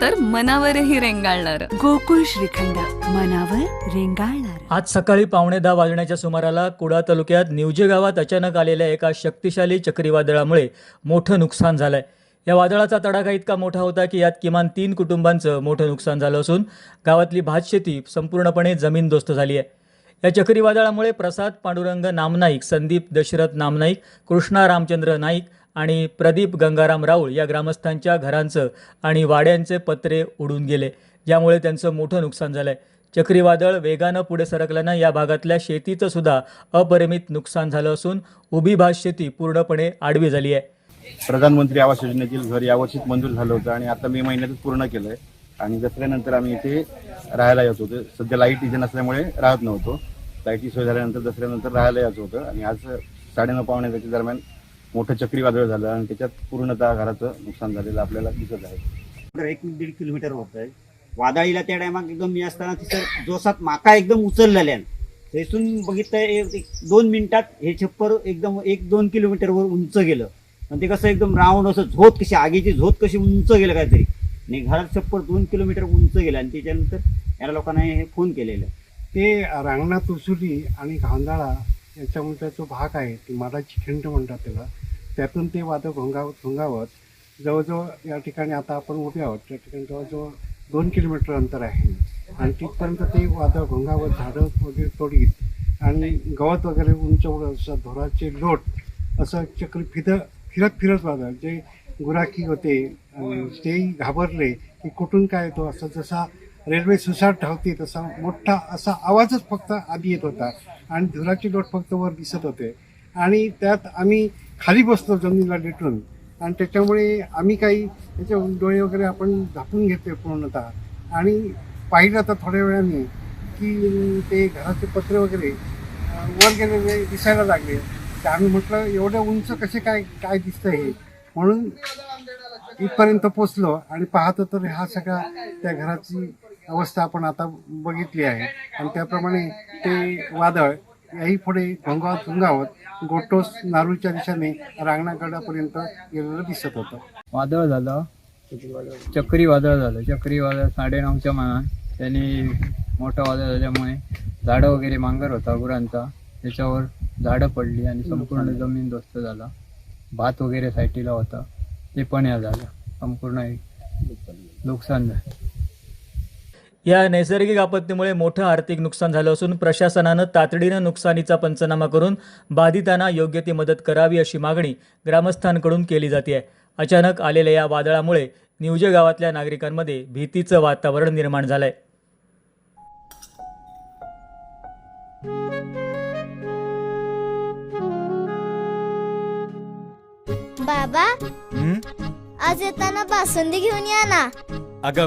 तर मनावरही रेंगाळणार. गोकुळ श्रीखंड मनावर रेंगाळणार. आज सकाळी पावणे दहा वाजण्याच्या सुमाराला कुडा तालुक्यात निवजे गावात अचानक आलेल्या एका शक्तिशाली चक्रीवादळामुळे मोठं नुकसान झालंय. या वादळाचा तडाखा इतका मोठा होता की यात किमान तीन कुटुंबांचं मोठं नुकसान झालं असून गावातली भातशेती संपूर्णपणे जमीनदोस्त झाली आहे. या चक्रीवादळामुळे प्रसाद पांडुरंग नामनाईक संदीप दशरथ नामनाईक कृष्णा रामचंद्र नाईक आणि प्रदीप गंगाराम राऊळ या ग्रामस्थांच्या घरांचं आणि वाड्यांचे पत्रे उडून गेले. ज्यामुळे त्यांचं मोठं नुकसान झालंय. चक्रीवादळ वेगानं पुढे सरकल्यानं या भागातल्या शेतीचं सुद्धा अपरिमित नुकसान झालं असून उभी भात शेती पूर्णपणे आडवी झाली आहे. प्रधानमंत्री आवास योजनेतील घर यावर्षीच मंजूर झालं होतं आणि आता मे महिन्यातच पूर्ण केलं आहे आणि दसऱ्यानंतर आम्ही इथे राहायला येत होतो. सध्या लाइट इथे नसल्यामुळे राहत नव्हतो. लाईटची सोय झाल्यानंतर दसऱ्यानंतर राहायला यायचं होतं. आणि आज साडेनऊ पावण्याच्या दरम्यान मोठं चक्रीवादळ झालं आणि त्याच्यात पूर्णतः घराचं नुकसान झालेलं आपल्याला दिसत आहे. तर एक दीड किलोमीटर होत आहे. वादळीला त्या टायमाक एकदम मी असताना तिथं जोसात माका एकदम उचललेल्यान थंयसून बघितलं एक एक दोन मिनिटात हे छप्पर एकदम एक दोन किलोमीटरवर उंच गेलं. आणि ते कसं एकदम राऊंड असं झोत कशी आगीची झोत कशी उंच गेलं काहीतरी आणि घरात छप्पर दोन किलोमीटर उंच गेलं आणि त्याच्यानंतर या लोकांना हे फोन केलेलं. ते रांगणा तुसुली आणि घांदाळा याच्यामधला जो भाग आहे ती माडाची खिंड म्हणतात त्याला त्यातून ते वादळ घोंगावत घोंगावत जवळजवळ या ठिकाणी आता आपण उभे आहोत. त्या ठिकाणी जवळजवळ दोन किलोमीटर अंतर आहे. आणि तिथपर्यंत ते वादळ घोंगावत झाडं वगैरे तोडीत आणि गवत वगैरे उंच असं धोराचे लोट असं चक्र फिरत फिरत फिरत वादळ जे गुराखी होते तेही घाबरले की कुठून काय येतो? असं जसा रेल्वे सुसाट धावते तसा मोठा असा आवाजच फक्त आधी येत होता. आणि धुराचे लोट फक्त वर दिसत होते. आणि त्यात आम्ही खाली बसलो जमिनीला लेटून. आणि त्याच्यामुळे आम्ही काही त्याचे डोळे वगैरे आपण झापून घेतले पूर्णतः. आणि पाहिलं तर थोड्या वेळाने की ते घराचे पत्रे वगैरे वर गेलेले दिसायला लागले. तर आम्ही म्हटलं एवढ्या उंच कसे काय काय दिसतं हे? म्हणून इथपर्यंत पोचलो आणि पाहतो तर हा सगळा त्या घराची अवस्था आपण आता बघितली आहे. आणि त्याप्रमाणे ते वादळ याही पुढे घोंगावत घोंगावत गोटोस नारूच्या दिशेने रांगणागडापर्यंत गेलेलं दिसत होतं. वादळ झालं. चक्रीवादळ झालं. चक्रीवादळ साडेनऊच्या मानात. त्यांनी मोठं वादळ झाल्यामुळे झाडं वगैरे मांगर होता गुरांचा. त्याच्यावर झाडं पडली आणि संपूर्ण जमीन दोस्त झाला. भात वगैरे सायटीला होता. ते पण या झालं. संपूर्ण एक नुकसान झालं. या नैसर्गिक आपत्तीमुळे मोठं आर्थिक नुकसान झालं असून प्रशासनानं तातडीनं नुकसानीचा पंचनामा करून बाधितांना योग्य ती मदत करावी अशी मागणी ग्रामस्थांकडून केली जाते. अचानक आलेल्या या वादळामुळे निवजे गावातल्या नागरिकांमध्ये भीतीचं वातावरण निर्माण झालंय. बाबा आज येताना बासुंदी घेऊन या ना. अगं